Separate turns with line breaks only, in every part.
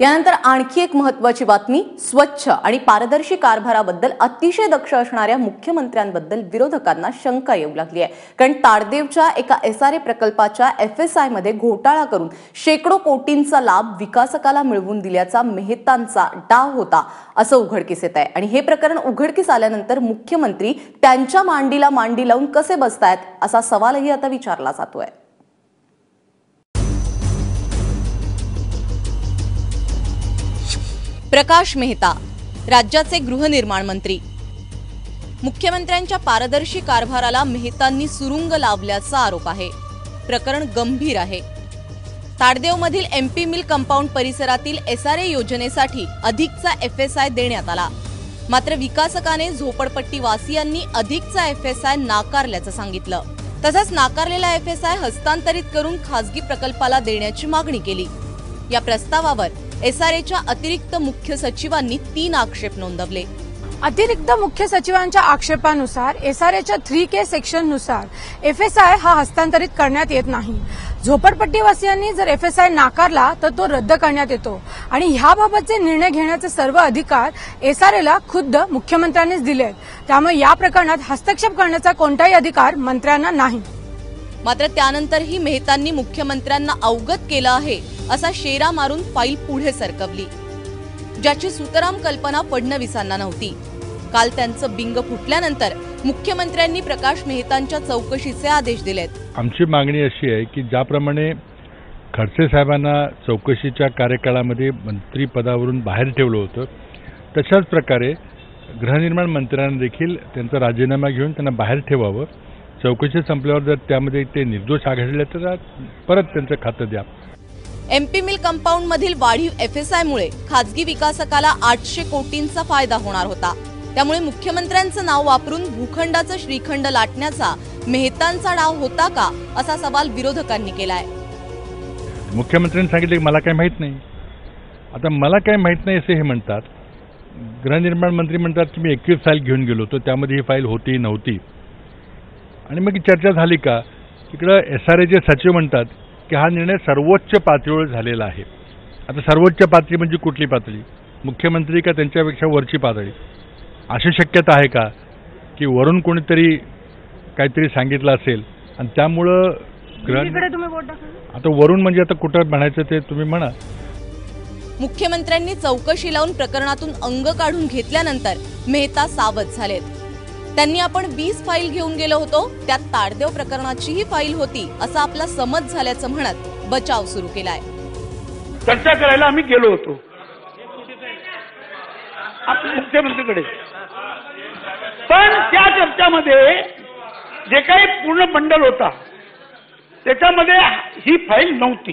यानंतर आणखी एक महत्वाची बातमी स्वच्छ आणि पारदर्शी कारभाराबद्दल अतिशय दक्ष असणाऱ्या मुख्यमंत्र्यांबद्दल विरोधकांना शंका येऊ लागली आहे. कारण ताडदेवच्या एका एस आर ए प्रकल्पाच्या एफएसआयमध्ये घोटाळा करून शेकडो कोटींचा लाभ विकासकाला मिळवून दिल्याचा मेहतांचा डाव होता असं उघडकीस येत आहे. आणि हे प्रकरण उघडकीस आल्यानंतर मुख्यमंत्री त्यांच्या मांडीला मांडी लावून कसे बसतायत असा सवालही आता विचारला जातोय. प्रकाश मेहता राज्याचे गृहनिर्माण मंत्री. मुख्यमंत्र्यांच्या पारदर्शी कारभाराला मेहतांनी सुरुंग लावल्याचा आरोप आहे. प्रकरण गंभीर आहे. ताडदेवमधील एमपी मिल कंपाऊंड परिसरातील एसआरए योजनेसाठी अधिकचा एफएसआय देण्यात आला. मात्र विकासकाने झोपडपट्टी वासियांनी अधिकचा एफएसआय नाकारल्याचं सांगितलं. तसंच नाकारलेला एफएसआय हस्तांतरित करून खासगी प्रकल्पाला देण्याची मागणी केली. या प्रस्तावावर एसआरएच्या अतिरिक्त मुख्य सचिवांनी तीन आक्षेप नोंदवले.
अतिरिक्त मुख्य सचिवांच्या आक्षेपानुसार एसआरएच्या थ्री के सेक्शननुसार एफएसआय हा हस्तांतरित करण्यात येत नाही. झोपडपट्टीवासियांनी जर एफएसआय नाकारला तर तो रद्द करण्यात येतो. आणि ह्याबाबतचे निर्णय घेण्याचे सर्व अधिकार एसआरएला खुद्द मुख्यमंत्र्यांनीच दिले त्यामुळे या प्रकरणात हस्तक्षेप करण्याचा कोणताही अधिकार मंत्र्यांना नाही.
मात्र त्यानंतरही मेहतांनी मुख्यमंत्र्यांना अवगत केलं आहे. असा शेरा मारून फाईल पुढे सरकवली. ज्याची सुतराम कल्पना फडणवीसांना नव्हती. काल त्यांचं बिंग फुटल्यानंतर मुख्यमंत्र्यांनी प्रकाश मेहतांच्या चौकशीचे आदेश दिलेत.
आमची मागणी अशी आहे की ज्याप्रमाणे खडसे साहेबांना चौकशीच्या कार्यकाळामध्ये मंत्रीपदावरून बाहेर ठेवलं होतं तशाच प्रकारे गृहनिर्माण मंत्र्यांना देखील त्यांचा राजीनामा घेऊन त्यांना बाहेर ठेवावं. चौकशी संपल्यावर जर त्यामध्ये ते निर्दोष आघडले तर परत त्यांचं खातं द्या.
एमपी मिल कंपाऊंड मधील वाढीव एफएसआय मुळे खाजगी विकासकाला आठशे कोटींचा फायदा होणार होता. त्यामुळे मुख्यमंत्र्यांचं नाव वापरून भूखंडाचं श्रीखंड लाटण्याचा मेहतांचा डाव होता का असा सवाल विरोधकांनी केलाय.
मुख्यमंत्र्यांनी सांगितलं की मला काही माहीत नाही. आता मला काही माहीत नाही असे हे म्हणतात. गृहनिर्माण मंत्री म्हणतात की मी एकवीस फाईल घेऊन गेलो होतो त्यामध्ये ही फाईल होती नव्हती. आणि मग चर्चा झाली का? तिकडं एस आर एचे सचिव म्हणतात की हा निर्णय सर्वोच्च पातळीवर झालेला आहे. आता सर्वोच्च पातळी म्हणजे कुठली पातळी? मुख्यमंत्री का त्यांच्यापेक्षा वरची पातळी? अशी शक्यता आहे का? की वरून कोणीतरी काहीतरी सांगितलं असेल आणि त्यामुळं आता वरून म्हणजे आता कुठं म्हणायचं ते तुम्ही म्हणा.
मुख्यमंत्र्यांनी चौकशी लावून प्रकरणातून अंग काढून घेतल्यानंतर मेहता सावध झालेत. त्यांनी आपण वीस फाईल घेऊन गेलो होतो. त्यात ताडदेव प्रकरणाचीही फाईल होती असा आपला समज झाल्याचं म्हणत बचाव सुरू केलाय.
चर्चा करायला आम्ही गेलो होतो. मुख्यमंत्रीकडे. पण त्या चर्चामध्ये जे काही पूर्ण बंडल होता त्याच्यामध्ये ही फाईल नव्हती.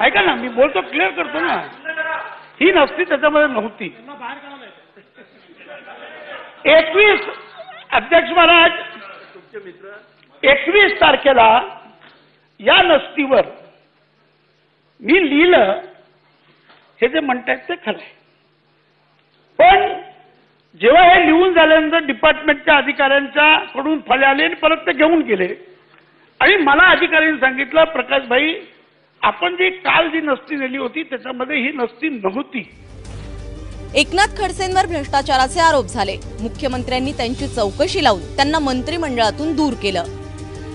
ऐका ना मी बोलतो क्लिअर करतो ना. ही नसती त्याच्यामध्ये नव्हती. एकवीस. अध्यक्ष महाराज एकवीस तारखेला या नसतीवर मी लिहिलं. हे जे म्हणतात ते खरं आहे. पण जेव्हा हे लिहून झाल्यानंतर डिपार्टमेंटच्या अधिकाऱ्यांच्या कडून फळे आले आणि परत ते घेऊन गेले. आणि मला अधिकाऱ्यांनी सांगितलं प्रकाश भाई आपण जी काल जी नसती नेली होती त्याच्यामध्ये ही नसती नव्हती.
एकनाथ खडसेंवर भ्रष्टाचाराचे आरोप झाले. मुख्यमंत्र्यांनी त्यांची चौकशी लावून त्यांना मंत्रिमंडळातून दूर केलं.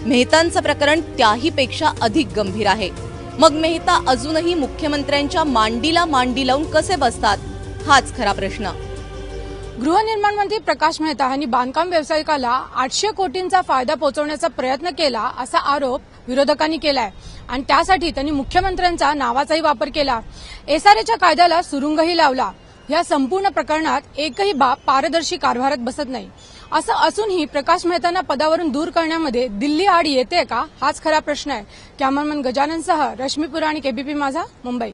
मेहतांचं प्रकरण त्याही पेक्षा अधिक गंभीर आहे. मग मेहता अजूनही मुख्यमंत्र्यांच्या मांडीला मांडी लावून कसे बसतात? हाच खरा प्रश्न.
गृहनिर्माण मंत्री प्रकाश मेहता यांनी बांधकाम व्यावसायिकाला आठशे कोटींचा फायदा पोहोचवण्याचा प्रयत्न केला असा आरोप विरोधकांनी केलाय. आणि त्यासाठी त्यांनी मुख्यमंत्र्यांचा नावाचाही वापर केला. एसआरएच्या कायद्याला सुरुंगही लावला. या संपूर्ण प्रकरणात एकही बाब पारदर्शी कारभारात बसत नाही. असं असूनही प्रकाश मेहतांना पदावरून दूर करण्यामध्ये दिल्ली आड येते का? हाच खरा प्रश्न आहे. कॅमेरामन गजाननसह रश्मी पुराणी केबीपी माझा मुंबई.